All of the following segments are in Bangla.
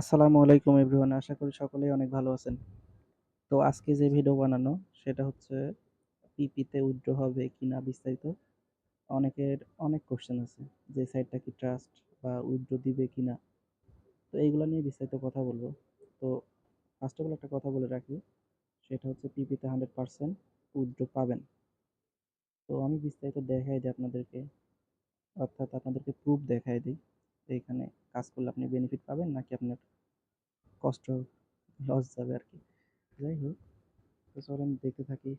আসসালামু আলাইকুম এভরিওয়ান, আশা করি সকলেই অনেক ভালো আছেন। তো আজকে যে ভিডিও বানানো, সেটা হচ্ছে পিপিতে উইথড্র হবে কিনা বিস্তারিত অনেকের অনেক কোশ্চেন আছে, যে সাইটটা কি ট্রাস্ট বা উইথড্র দিবে কিনা। তো এইগুলো নিয়ে বিস্তারিত কথা বলব। তো ফার্স্ট অফ অল একটা কথা বলে রাখি, সেটা হচ্ছে পিপিতে হান্ড্রেড পার্সেন্ট উইথড্র পাবেন। তো আমি বিস্তারিত দেখাই দিই আপনাদেরকে, অর্থাৎ আপনাদেরকে প্রুফ দেখাই দিই। এইখানে কাজ করলে আপনি বেনিফিট পাবেন, নাকি আপনার কষ্ট লস যাবে আর কি যাই হোক, তো চলেন দেখতে থাকি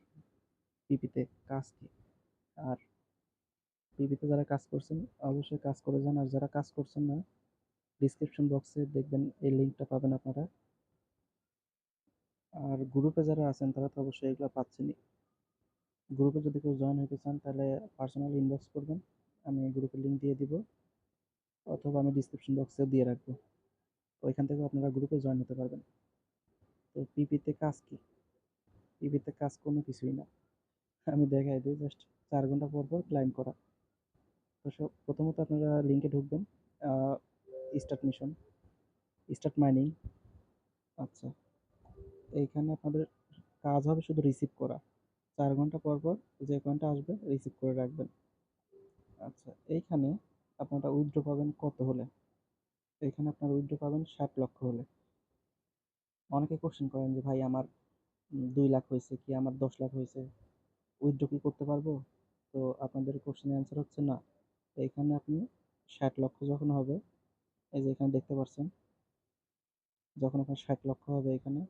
পিপিতে কাজ কি। আর পিপিতে যারা কাজ করছেন, অবশ্যই কাজ করে যান। আর যারা কাজ করছেন না ডিসক্রিপশন বক্সে দেখবেন এই লিঙ্কটা পাবেন আপনারা। আর গ্রুপে যারা আছেন, তারা তো অবশ্যই এগুলো পাচ্ছেনই। গ্রুপে যদি কেউ জয়েন হতে চান, তাহলে পার্সোনাল ইনবক্স করবেন। আমি গ্রুপের লিঙ্ক দিয়ে দিব। অথবা আমি ডিসক্রিপশন বক্সেও দিয়ে রাখব। ওইখান থেকে আপনারা গ্রুপে জয়েন হতে পারবেন। তো পিপিতে কাজ কি? পিপিতে কাজ কোনো কিছুই না। আমি দেখাই দিই জাস্ট চার ঘণ্টা পর পর ক্লাইম করা। তো সব, প্রথমত আপনারা লিঙ্কে ঢুকবেন স্টার্ট মিশন স্টার্ট মাইনিং আচ্ছা এইখানে আপনাদের কাজ হবে শুধু রিসিভ করা। চার ঘণ্টা পর পর যে কয়েনটা আসবে রিসিভ করে রাখবেন। আচ্ছা এইখানে আপনারা উইথড্র পাবেন কত হলে? এখানে আপনারা উইথড্র পাবেন ষাট লক্ষ হলে। অনেকে কোশ্চেন করেন যে, ভাই, আমার দুই লাখ হয়েছে কি? আমার দশ লাখ হয়েছে। উইথড্র কি করতে পারব? তো আপনাদের কোশ্চেনের অ্যান্সার হচ্ছে না। এইখানে আপনি ষাট লক্ষ যখন হবে, এই যে এখানে দেখতে পাচ্ছেন যখন আপনার ষাট লক্ষ হবে এখানে,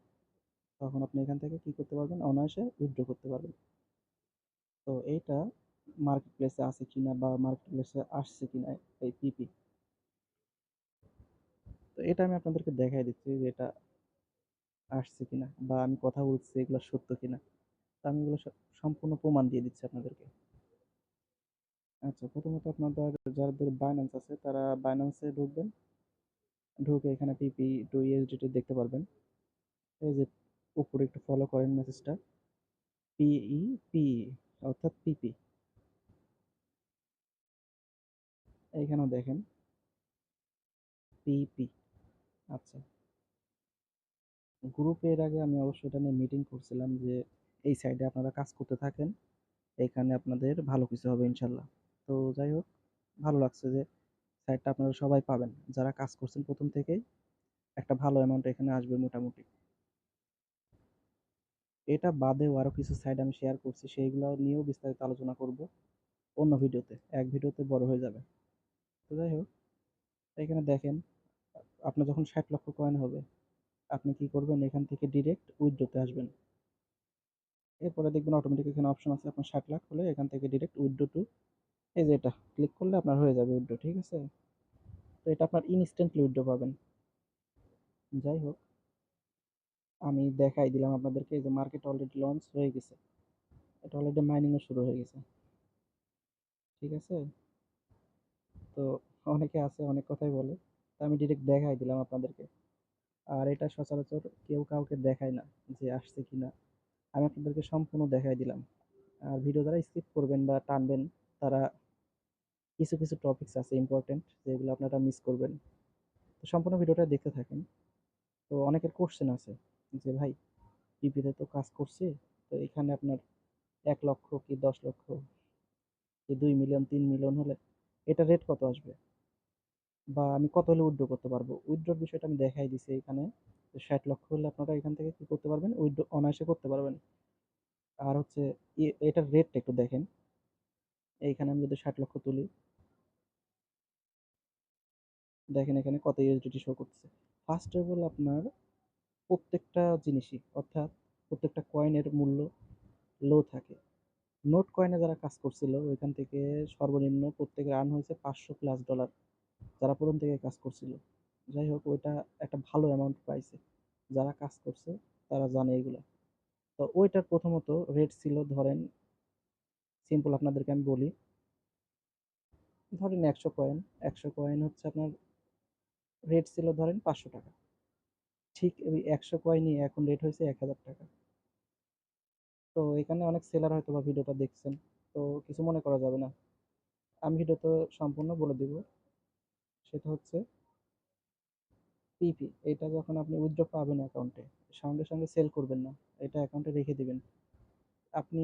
তখন আপনি এখান থেকে কি করতে পারবেন? অনায়াসে উইথড্র করতে পারবেন। তো এইটা মার্কেট প্লেসে আছে কিনা বা মার্কেট প্লেসে আসছে কিনা এই পিপি তো এটা আমি আপনাদেরকে দেখাই দিচ্ছি যে এটা আসছে কিনা বা আমি কথা বলছি এগুলো সত্য কিনা। তো আমি এগুলো সম্পূর্ণ প্রমাণ দিয়ে দিচ্ছি আপনাদেরকে। আচ্ছা প্রথমত আপনাদের যাদের বাইন্যান্স আছে তারা বাইন্যান্সে ঢুকবেন। ঢুকে এখানে পিপি টু ইউএসডিটি দেখতে পারবেন। এই যে উপরে একটু ফলো করেন মেসেজটা পিই পি অর্থাৎ পিপি এইখানেও দেখেন। পিপি। আচ্ছা। গ্রুপের আগে আমি অবশ্যই এটা নিয়ে মিটিং করছিলাম যে, এই সাইডে আপনারা কাজ করতে থাকেন, এখানে আপনাদের ভালো কিছু হবে ইনশাল্লাহ। তো যাই হোক, ভালো লাগছে যে সাইডটা আপনারা সবাই পাবেন। যারা কাজ করছেন প্রথম থেকেই, একটা ভালো অ্যামাউন্ট এখানে আসবে মোটামুটি। এটা বাদেও আরও কিছু সাইড আমি শেয়ার করছি, সেইগুলো নিয়েও বিস্তারিত আলোচনা করব অন্য ভিডিওতে এক ভিডিওতে বড় হয়ে যাবে। তো যাই হোক, এখানে দেখেন, আপনার যখন ষাট লক্ষ কয়েন হবে, আপনি কি করবেন? এখান থেকে ডিরেক্ট উইথড্রোতে আসবেন। এরপরে দেখবেন অটোমেটিক এখানে অপশন আছে আপনার ষাট লাখ হলে এখান থেকে ডিরেক্ট উইথড্রো টু এই যে এটা ক্লিক করলে আপনার হয়ে যাবে উইথড্রো ঠিক আছে? তো এটা আপনার ইনস্ট্যান্টলি উইথড্রো পাবেন। যাই হোক, আমি দেখাই দিলাম আপনাদেরকে যে মার্কেট অলরেডি লঞ্চ হয়ে গেছে। এটা অলরেডি মাইনিংও শুরু হয়ে গেছে। ঠিক আছে? তো অনেকে আছে, অনেক কথাই বলে। তো আমি ডিরেক্ট দেখাই দিলাম আপনাদেরকে। আর এটা সচরাচর কেউ কাউকে দেখায় না যে আসছে কি না আমি আপনাদেরকে সম্পূর্ণ দেখাই দিলাম। আর ভিডিও যারা স্কিপ করবেন বা টানবেন, তারা কিছু কিছু টপিকস আছে ইম্পর্টেন্ট যেগুলো আপনারা মিস করবেন। তো সম্পূর্ণ ভিডিওটা দেখতে থাকেন। তো অনেকের কোশ্চেন আছে যে, ভাই পিপিতে তো কাজ করছে, তো এখানে আপনার এক লক্ষ কি দশ লক্ষ, কি দুই মিলিয়ন তিন মিলিয়ন হলে এটা রেট কত আসবে? বা আমি কত হলে উইথড্র করতে পারব? উইথড্রর বিষয়টা আমি দেখাই দিছি এখানে। ষাট লক্ষ হলে আপনারা এখান থেকে কী করতে পারবেন? উইথড্র অনায়াসে করতে পারবেন। আর হচ্ছে এটার রেটটা একটু দেখেন। এইখানে আমি যদি ষাট লক্ষ তুলি। দেখেন এখানে কত ইউএসডিটি শো করতেছে। ফার্স্ট অফ অল আপনার প্রত্যেকটা জিনিসই, অর্থাৎ প্রত্যেকটা কয়েনের মূল্য লো থাকে। নোট কয়েনে যারা কাজ করছিল, ওইখান থেকে সর্বনিম্ন প্রত্যেকের আর্ন হয়েছে পাঁচশো প্লাস ডলার যারা প্রথম থেকে কাজ করছিল। যাই হোক, ওইটা একটা ভালো অ্যামাউন্ট পাইছে। যারা কাজ করছে, তারা জানে এগুলো। তো ওইটার প্রথমত রেট ছিল ধরেন সিম্পল আপনাদেরকে আমি বলি, ধরেন একশো কয়েন একশো কয়েন হচ্ছে আপনার রেট ছিল ধরেন পাঁচশো টাকা। ঠিক ওই একশো কয়েনই এখন রেট হয়েছে এক হাজার টাকা। তো এখানে অনেক সেলার হয়তো বা ভিডিওটা দেখছেন। তো কিছু মনে করা যাবে না। আমি ভিডিও তো সম্পূর্ণ বলে দিব। সেটা হচ্ছে পিপি এটা যখন আপনি উইথড্র পাবেন অ্যাকাউন্টে সঙ্গে সঙ্গে সেল করবেন না। এটা অ্যাকাউন্টে রেখে দিবেন। আপনি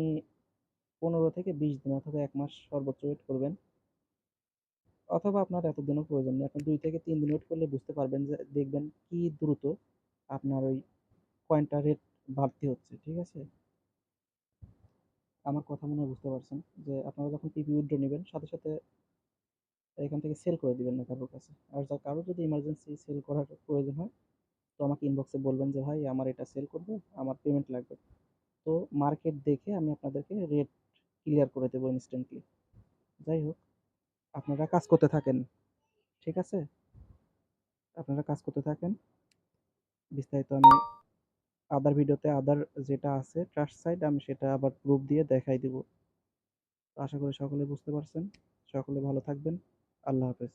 পনেরো থেকে বিশ দিন অথবা এক মাস সর্বোচ্চ ওয়েট করবেন। অথবা আপনার এতদিনও প্রয়োজন নেই। আপনি দুই থেকে তিন দিন ওয়েট করলে বুঝতে পারবেন যে দেখবেন কি দ্রুত আপনার ওই কয়েনটা রেট বাড়তি হচ্ছে, ঠিক আছে? আমার কথা মনে হয় বুঝতে পারছেন যে আপনারা যখন পিপি উইথড্র নেবেন, সাথে সাথে এখান থেকে সেল করে দিবেন না কারোর কাছে। আর যা কারও যদি ইমার্জেন্সি সেল করার প্রয়োজন হয়, তো আমাকে ইনবক্সে বলবেন যে, ভাই, আমার এটা সেল করব, আমার পেমেন্ট লাগবে। তো মার্কেট দেখে আমি আপনাদেরকে রেট ক্লিয়ার করে দেবো ইনস্ট্যান্টলি যাই হোক, আপনারা কাজ করতে থাকেন, ঠিক আছে? আপনারা কাজ করতে থাকেন। বিস্তারিত আমি আদার ভিডিওতে আদার যেটা আছে ট্রাস্ট সাইট আমি সেটা আবার প্রুফ দিয়ে দেখাই দেব। আশা করি সকলে বুঝতে পারছেন। সকলে ভালো থাকবেন। আল্লাহ হাফেজ।